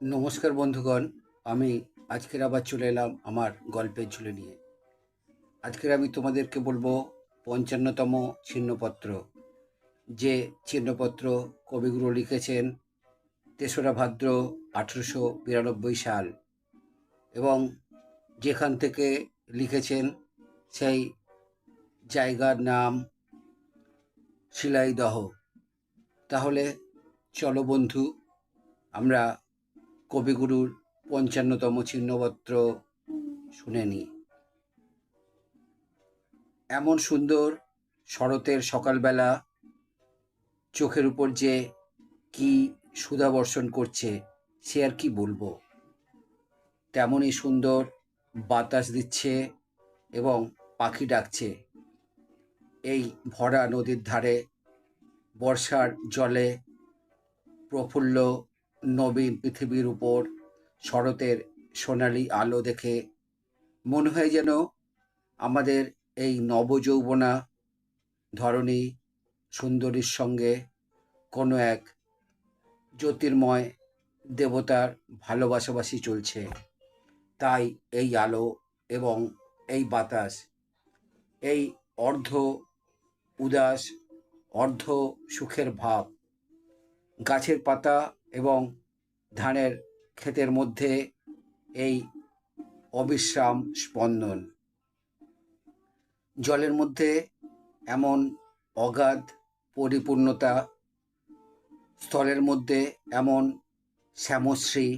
নমস্কার বন্ধুগণ, আমি আজকের আবার চলে এলাম আমার গল্পের ঝুলে নিয়ে। আজকের আমি তোমাদেরকে বলব পঞ্চান্নতম ছিন্নপত্র, যে ছিন্নপত্র কবিগুরু লিখেছেন তেসরা ভাদ্র আঠেরোশো বিরানব্বই সাল এবং যেখান থেকে লিখেছেন সেই জায়গার নাম শিলাইদহ। তাহলে চলো বন্ধু, আমরা কবিগুরুর পঞ্চান্নতম ছিন্নপত্র শুনে নিই এমন সুন্দর শরতের সকালবেলা চোখের উপর যে কি সুধা বর্ষণ করছে, সে আর কি বলব? তেমনই সুন্দর বাতাস দিচ্ছে এবং পাখি ডাকছে। এই ভরা নদীর ধারে বর্ষার জলে প্রফুল্ল নবীন পৃথিবীর উপর শরতের সোনালি আলো দেখে মনে হয় যেন আমাদের এই নবযৌবনা ধরণী সুন্দরীর সঙ্গে কোনো এক জ্যোতির্ময় দেবতার ভালোবাসাবাসি চলছে। তাই এই আলো এবং এই বাতাস, এই অর্ধ উদাস, অর্ধ সুখের ভাব, গাছের পাতা এবং ধানের ক্ষেতের মধ্যে এই অবিশ্রাম স্পন্দন। জলের মধ্যে এমন অগাধ পরিপূর্ণতা, স্থলের মধ্যে এমন শ্যামশ্রী,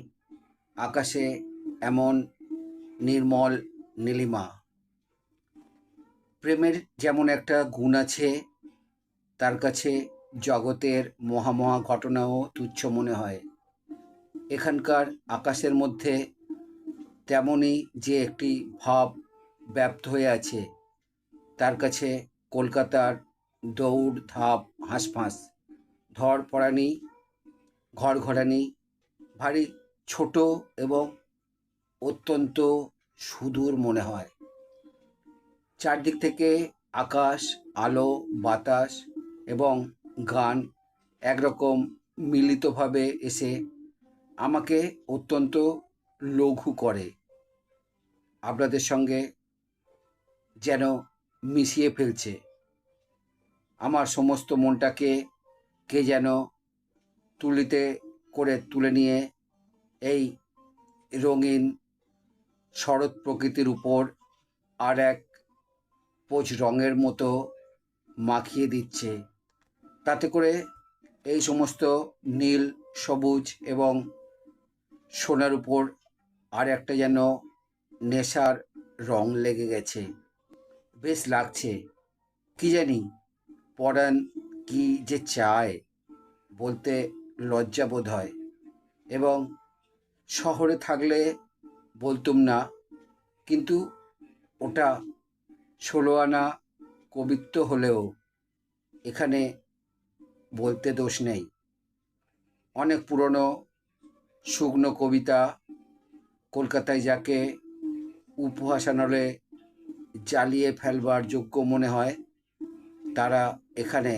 আকাশে এমন নির্মল নীলিমা। প্রেমের যেমন একটা গুণ আছে, তার কাছে জগতের মহামহা ঘটনাও তুচ্ছ মনে হয়। এখানকার আকাশের মধ্যে তেমনই যে একটি ভাব ব্যপ্ত হয়ে আছে, তার কাছে কলকাতার দৌড়, ধাপ, হাঁসফাঁস ধর পড়ানি ঘর ঘরানি ভারী ছোট এবং অত্যন্ত সুদূর মনে হয়। চারদিক থেকে আকাশ, আলো, বাতাস এবং গান একরকম মিলিতভাবে এসে আমাকে অত্যন্ত লঘু করে। আপনাদের সঙ্গে যেন মিশিয়ে ফেলছে। আমার সমস্ত মনটাকে কে যেন তুলিতে করে তুলে নিয়ে এই রঙিন শরৎ প্রকৃতির উপর আর এক পোচ রঙের মতো মাখিয়ে দিচ্ছে। তাতে করে এই সমস্ত নীল, সবুজ এবং সোনার উপর আর একটা যেন নেশার রং লেগে গেছে। বেশ লাগছে। কি জানি, পরাণ কি যে চায় বলতে লজ্জা বোধ হয় এবং শহরে থাকলে বলতুম না, কিন্তু ওটা ষোলো আনা কবিত্ব হলেও এখানে বলতে দোষ নেই। অনেক পুরনো শুকনো কবিতা কলকাতায় যাকে উপহাসানলে জ্বালিয়ে ফেলবার যোগ্য মনে হয়, তারা এখানে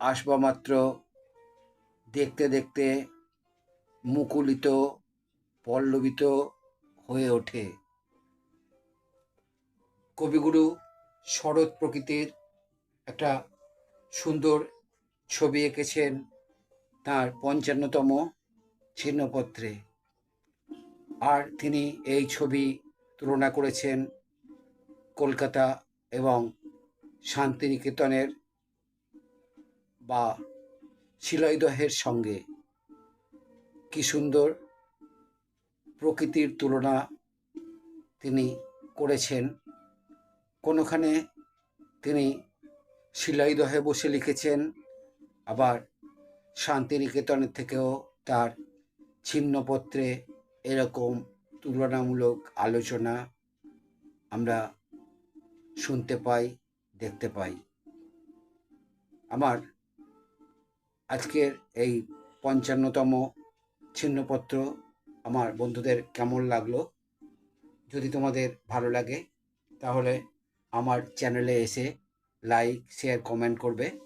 আসবা মাত্র দেখতে দেখতে মুকুলিত, পল্লবিত হয়ে ওঠে। কবিগুরু শরৎ প্রকৃতির একটা সুন্দর ছবি এঁকেছেন তার পঞ্চান্নতম ছিন্নপত্রে আর তিনি এই ছবি তুলনা করেছেন কলকাতা এবং শান্তিনিকেতনের বা শিলয়দহের সঙ্গে। কি সুন্দর প্রকৃতির তুলনা তিনি করেছেন। কোনোখানে তিনি শিলাইদহে বসে লিখেছেন আবার শান্তিনিকেতনের থেকেও তার ছিন্নপত্রে এরকম তুলনামূলক আলোচনা আমরা শুনতে পাই, দেখতে পাই। আমার আজকের এই পঞ্চান্নতম ছিন্নপত্র আমার বন্ধুদের কেমন লাগল? যদি তোমাদের ভালো লাগে, তাহলে আমার চ্যানেলে এসে লাইক, শেয়ার, কমেন্ট করবে।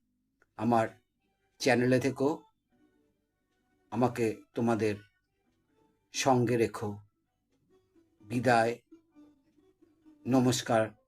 আমার চ্যানেলে থেকো আমাকে তোমাদের সঙ্গে রেখো। বিদায় নমস্কার।